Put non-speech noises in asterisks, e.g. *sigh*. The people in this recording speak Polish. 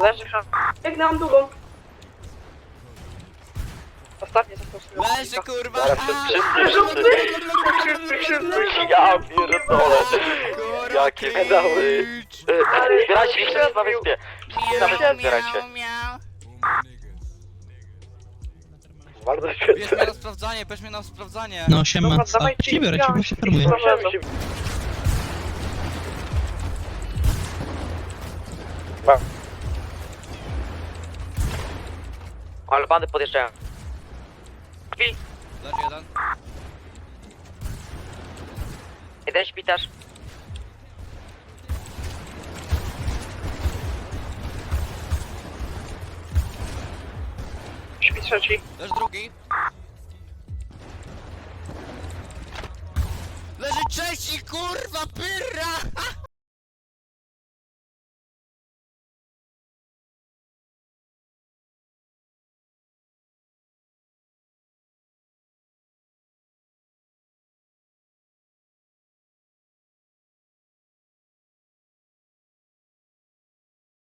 Leży szan. Biegnę, mam długą. Ostatni został swój. Leży kurwa! Zaraz wszyscy, wszyscy, wszyscy, ja pierdolę. Jakie pedały. E, Zbierajcie się wszyscy na wyspie. Wszyscy na wyspie zbierajcie. Bardzo Bierz świetnie. mnie na sprawdzanie, bierz mnie na sprawdzanie. No siema, Dobra, a dawajcie cię biorę, cię bo się farmuję. Możemy. Ale bandy podjeżdżają. Leży jeden. Jeden śpitarz. Śpi trzeci. Leży drugi. Leży trzeci, kurwa, pyrra! *laughs*